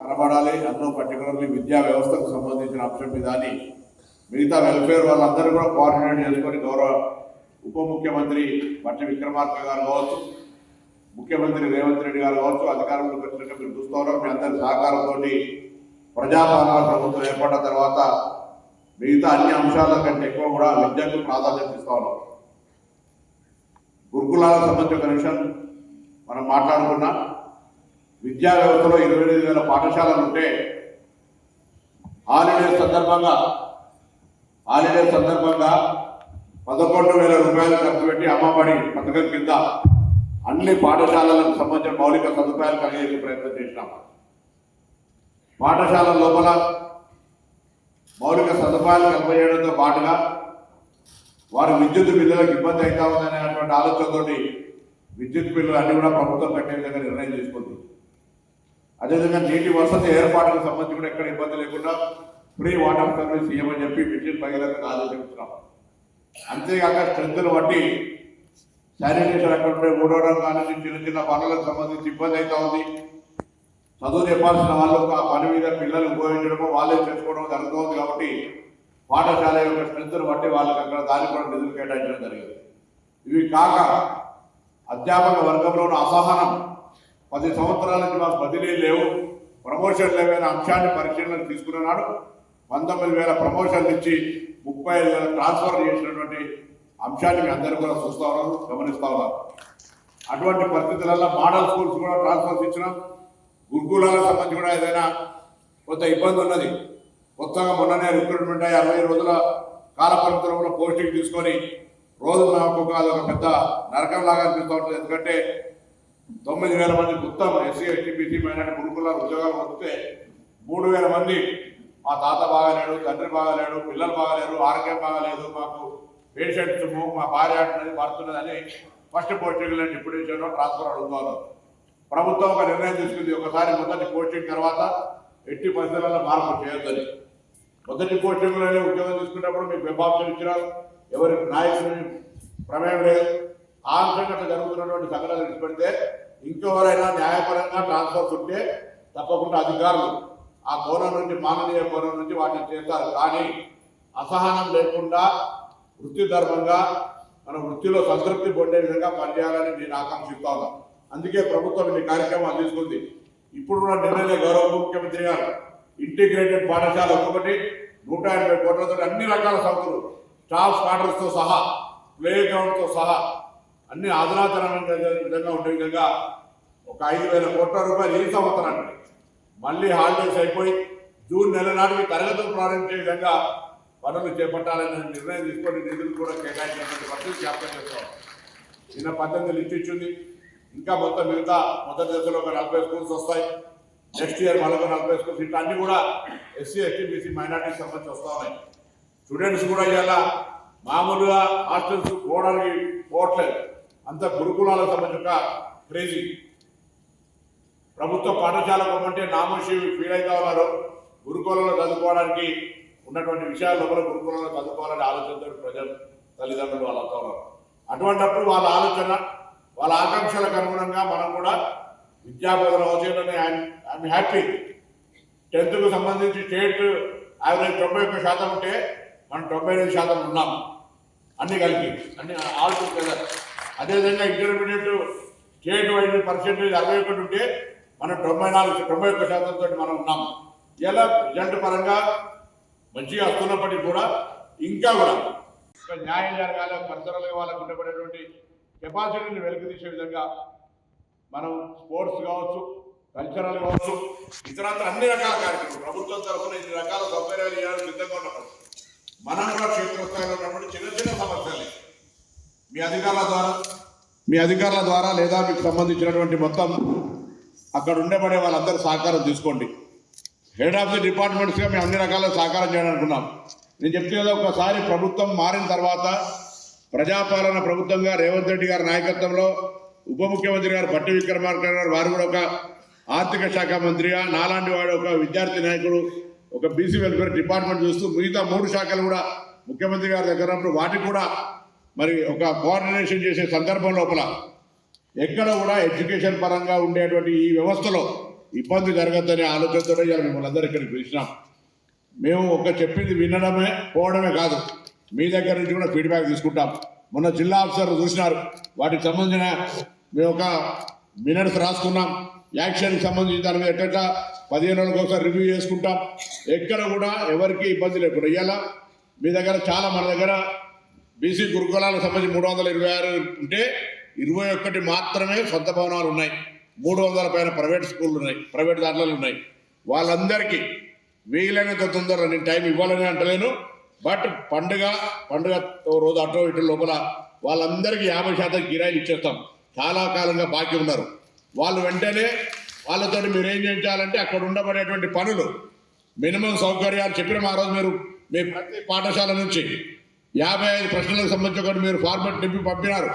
కనబడాలి. అందులో పర్టికులర్లీ విద్యా వ్యవస్థకు సంబంధించిన అంశం మీద అని మిగతా వెల్ఫేర్ వాళ్ళందరూ కూడా కోఆర్డినేట్ చేసుకొని గౌరవ ఉప ముఖ్యమంత్రి బట్టి విక్రమార్క గారు కావచ్చు ముఖ్యమంత్రి రేవంత్ రెడ్డి గారు కావచ్చు అధికారంలో పెట్టినట్టు మీరు చూస్తూ మీ అందరి సహకారంతో ప్రజాపాలన ప్రభుత్వం ఏర్పడిన తర్వాత మిగతా అన్ని అంశాల కంటే ఎక్కువ కూడా విద్యకు ప్రాధాన్యత ఇస్తా ఉన్నాం. గురుకులాలకు సంబంధించిన ఒక విషయం మనం మాట్లాడుకున్నాం. విద్యా వ్యవస్థలో ఇరవై ఎనిమిది వేల పాఠశాలలు ఉంటే హాలిడే సందర్భంగా హాలిడే సందర్భంగా పదకొండు వేల రూపాయలు ఖర్చు పెట్టి అమ్మబడి పథకం కింద అన్ని పాఠశాలలకు సంబంధించిన మౌలిక సదుపాయాలు కలిగేసే ప్రయత్నం చేసినాం. పాఠశాల లోపల మౌలిక సదుపాయాలు కల్పజేయడంతో పాటుగా వారి విద్యుత్ బిల్లులకు ఇబ్బంది అవుతా ఉందనేటువంటి ఆలోచనతోటి విద్యుత్ బిల్లులు అన్ని కూడా ప్రభుత్వం కట్టే విధంగా నిర్ణయం తీసుకుంది. అదేవిధంగా నీటి వసతి ఏర్పాటుకు సంబంధించి కూడా ఎక్కడ ఇబ్బంది లేకుండా ఫ్రీ వాటర్ సర్వీస్ ఇవ్వమని చెప్పి మిషన్ భగీరథకు ఆలోచిస్తున్నాం అంతేకాక స్ట్రెంత్ను బట్టి శానిటేషన్ అక్కడ ఉండే కానీ చిన్న చిన్న పనులకు సంబంధించి ఇబ్బంది అవుతా ఉంది. చదువు చెప్పాల్సిన వాళ్ళు ఆ పని మీద పిల్లలు ఉపయోగించడము వాళ్ళే చేసుకోవడం జరుగుతుంది కాబట్టి పాఠశాల యొక్క స్ట్రెంత్ను బట్టి వాళ్ళకి అక్కడ దానికి కూడా నిధులు కేటాయించడం జరిగింది. ఇవి కాక అధ్యాపక వర్గంలోని అసహనం పది సంవత్సరాల నుంచి మాకు బదిలీ లేవు. ప్రమోషన్ లేవైన అంశాన్ని పరిశీలనకు తీసుకున్నాడు. పంతొమ్మిది వేల ప్రమోషన్లు ఇచ్చి ముప్పై ఐదు వేల ట్రాన్స్ఫర్ చేసినటువంటి అంశాన్ని మీ అందరూ కూడా చూస్తా ఉన్నారు గమనిస్తా ఉన్నారు. అటువంటి పరిస్థితులలో మోడల్ స్కూల్స్ కూడా ట్రాన్స్ఫర్స్ ఇచ్చినాం. గురుకులాలకు సంబంధించి కూడా ఏదైనా కొంత ఇబ్బంది ఉన్నది. కొత్తగా మొన్ననే రిక్రూట్మెంట్ అయ్యి అరవై రోజుల కాలపరిమితంలో పోస్టింగ్ తీసుకొని రోజు నాకు ఒక పెద్ద నరకం లాగా అనిపిస్తూ ఉంటుంది. ఎందుకంటే తొమ్మిది వేల మంది మొత్తం ఎస్సీ ఎస్టీ బీసీ మైనార్టీ గురుకుల ఉద్యోగాలు వస్తే మూడు వేల మంది. మా తాత బాగాలేడు తండ్రి బాగాలేడు పిల్లలు బాగాలేరు ఆరోగ్యం బాగాలేదు మాకు పేషెంట్స్ మా భార్య అంటున్నది అని ఫస్ట్ పోస్టింగ్ డిప్యూటేషన్లో ట్రాన్స్ఫర్ అడుగుతారు ప్రభుత్వం ఒక నిర్ణయం తీసుకుంది. ఒకసారి మొదటి పోస్టింగ్ తర్వాత ఎట్టి పరిస్థితులలో మార్పు చేయొద్దని. మొదటి పోస్టింగ్లోనే ఉద్యోగం తీసుకున్నప్పుడు మీకు వెబ్ ఆప్షన్ ఇచ్చినారు ఎవరి నాయకుని ప్రమేయం లేదు. ఆ అట్లా జరుగుతున్నటువంటి సంఘటనలు విడిచిపెడితే ఇంకెవరైనా న్యాయపరంగా ట్రాన్స్ఫర్స్ ఉంటే తప్పకుండా అధికారులు ఆ కోణం నుండి మానవీయ కోణం నుంచి వాటిని చేస్తారు. కానీ అసహనం లేకుండా వృత్తి ధర్మంగా మన వృత్తిలో సంతృప్తి పొందే విధంగా పనిచేయాలని నేను ఆకాంక్షిస్తా ఉన్నాను అందుకే ప్రభుత్వం ఈ కార్యక్రమాలు తీసుకుంది. ఇప్పుడు కూడా నిన్ననే గౌరవ ముఖ్యమంత్రి గారు ఇంటిగ్రేటెడ్ పాఠశాల ఒక్కొక్కటి నూట ఎనభై కోట్లతో అన్ని రకాల సంస్థలు స్టాఫ్ క్వార్టర్స్తో సహా ప్లే గ్రౌండ్తో సహా అన్ని ఆధునాతనమైన విధంగా ఉండే విధంగా ఒక ఐదు వేల కోట్ల రూపాయలు ఈ సంవత్సరానికి మళ్ళీ హాలిడేస్ అయిపోయి జూన్ నెల నాటికి తరగతులు ప్రారంభించే విధంగా పనులు చేపట్టాలనే నిర్ణయం తీసుకొని నిధులు కూడా కేటాయించినటువంటి పరిస్థితి జ్ఞాపకం చేస్తాం నిన్న పద్దెనిమిది లిస్ట్ ఇచ్చింది. ఇంకా మొత్తం మిగతా మొదటి దశలో ఒక నలభై స్కూల్స్ వస్తాయి. నెక్స్ట్ ఇయర్ మరొక నలభై స్కూల్స్. ఇట్లా అన్ని కూడా ఎస్సీ ఎస్టీ బీసీ మైనార్టీకి సంబంధించి వస్తూ ఉన్నాయి. స్టూడెంట్స్ కూడా ఇవాళ మామూలుగా హాస్టల్స్ పోవడానికి పోవట్లేదు. అంత గురుకులాలకు సంబంధించిన క్రేజీ. ప్రభుత్వ పాఠశాలకు అంటే నామోషి ఫీల్ అవుతా ఉన్నారు గురుకులంలో చదువుకోవడానికి ఉన్నటువంటి విషయాల లోపల గురుకులంలో చదువుకోవాలని ఆలోచనతో ప్రజలు తల్లిదండ్రులు వాళ్ళు అవుతా ఉన్నారు. అటువంటప్పుడు వాళ్ళ ఆలోచన వాళ్ళ ఆకాంక్షలకు అనుగుణంగా మనం కూడా విద్యాబోధన వచ్చేటని ఐఎమ్ హ్యాపీ. టెన్త్కు సంబంధించి స్టేట్ యావరేజ్ తొంభై ఒక్క శాతం ఉంటే మనం తొంభై ఎనిమిది శాతం ఉన్నాం. అన్ని కలిపి అన్ని ఆల్ టుగెదర్. అదేవిధంగా ఇంటర్మీడియట్ స్టేట్ వైజ్ పర్సెంటేజ్ అరవై ఒకటి ఉంటే మనం తొంభై నాలుగు తొంభై ఒక్క శాతంతో మనం ఉన్నాం. ఇలా రిజల్ట్ పరంగా మంచిగా వస్తున్నప్పటికీ కూడా ఇంకా కూడా ఇంకా న్యాయం జరగాల పరిసరాలు వాళ్ళకు ఉండబడేటువంటి కెపాసిటీని వెలికి తీసే విధంగా మనం స్పోర్ట్స్ కావచ్చు కల్చరల్ కావచ్చు ఇతరత్ర అన్ని రకాల కార్యక్రమాలు ప్రభుత్వం తరఫున ఇన్ని రకాల సౌకర్యాలు ఇవ్వడానికి సిద్ధంగా ఉన్నప్పుడు మనం కూడా క్షేత్రస్థాయిలో ఉన్నప్పుడు చిన్న చిన్న సమస్యలు మీ అధికారుల ద్వారా మీ అధికారుల ద్వారా లేదా మీకు సంబంధించినటువంటి మొత్తం అక్కడ ఉండబడే వాళ్ళందరూ సహకారం తీసుకోండి. హెడ్ ఆఫ్ ది డిపార్ట్మెంట్స్గా మేము అన్ని రకాల సహకారం చేయాలనుకున్నాం. నేను చెప్తే ఒకసారి ప్రభుత్వం మారిన తర్వాత ప్రజాపాలన ప్రభుత్వంగా రేవంత్ రెడ్డి గారి నాయకత్వంలో ఉప ముఖ్యమంత్రి గారు భట్టి విక్రమార్క గారు వారు కూడా ఒక ఆర్థిక శాఖ మంత్రిగా నాలాంటి వాడు ఒక విద్యార్థి నాయకుడు ఒక బీసీ వెల్ఫేర్ డిపార్ట్మెంట్ చూస్తూ మిగతా మూడు శాఖలు కూడా ముఖ్యమంత్రి గారి దగ్గర ఉన్నప్పుడు వాటికి కూడా మరి ఒక కోఆర్డినేషన్ చేసే సందర్భం లోపల ఎక్కడ కూడా ఎడ్యుకేషన్ పరంగా ఉండేటువంటి ఈ వ్యవస్థలో ఇబ్బంది జరగద్దని ఆలోచనతో ఇవాళ మిమ్మల్ని అందరూ ఇక్కడికి పిలిచినాం. మేము ఒక చెప్పింది వినడమే పోవడమే కాదు. మీ దగ్గర నుంచి కూడా ఫీడ్బ్యాక్ తీసుకుంటాం. మొన్న జిల్లా ఆఫీసర్ చూసినారు. వాటికి సంబంధించిన మేము ఒక మినర్స్ రాసుకున్నాం. యాక్షన్కి సంబంధించి దాని మీద ఎట్లా పదిహేను రోజులకు ఒకసారి రివ్యూ చేసుకుంటాం. ఎక్కడ కూడా ఎవరికి ఇబ్బంది లేకుండా ఇవాళ మీ దగ్గర చాలా మన దగ్గర బీసీ గురుకులాలకు సంబంధించి మూడు వందల ఇరవై ఆరు ఉంటే ఇరవై ఒక్కటి మాత్రమే సొంత భవనాలు ఉన్నాయి. మూడు వందల పైన ప్రైవేట్ స్కూళ్ళు ఉన్నాయి ప్రైవేట్ దాంట్లో ఉన్నాయి. వాళ్ళందరికీ వీలైనంత తొందరగా నేను టైం ఇవ్వాలని అంటలేను. బట్ పండుగ పండుగ ఓ రోజు అటో ఇటు లోపల వాళ్ళందరికీ యాభై శాతం కిరాయిలు ఇచ్చేస్తాం. చాలా కాలంగా బాకీ ఉన్నారు. వాళ్ళు వెంటనే వాళ్ళతో మీరు ఏం చేయించాలంటే అక్కడ ఉండబడేటువంటి పనులు మినిమం సౌకర్యాలు చెప్పిన ఆ రోజు మీరు మీ ప్రతి పాఠశాల నుంచి యాభై ఐదు ప్రశ్నలకు సంబంధించి ఒకటి మీరు ఫార్మాట్ నింపి పంపినారు.